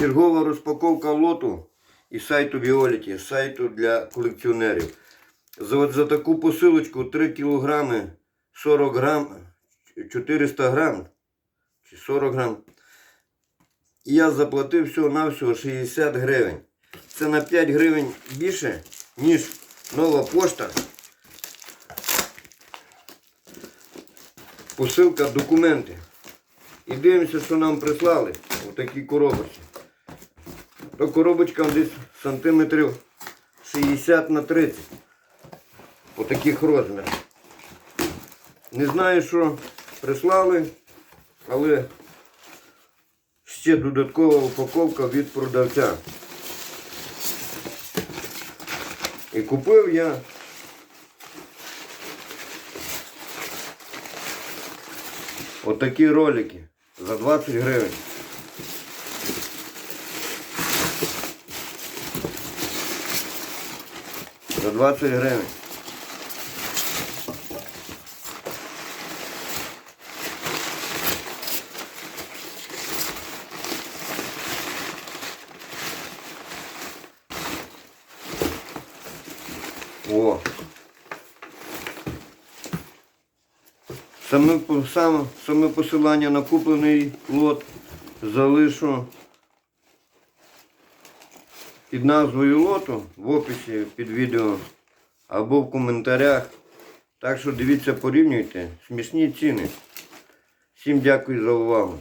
Чергова розпаковка лоту і сайту Біоліті, сайту для колекціонерів. За, за таку посилочку 3 кг 40 грам, 400 грам чи 40 грам. Я заплатив всього-навсього 60 гривень. Це на 5 гривень більше, ніж нова пошта. Посилка документи. І дивимося, що нам прислали у такій коробочці. То коробочка десь сантиметрів 60 на 30. По таких розмірах. Не знаю, що прислали, але ще додаткова упаковка від продавця. І купив я отакі ролики за 20 гривень. За 20 гривень. О. Саме, саме, саме посилання на куплений лот залишу під назвою лоту в описі під відео або в коментарях. Так що дивіться, порівнюйте. Смішні ціни. Всім дякую за увагу.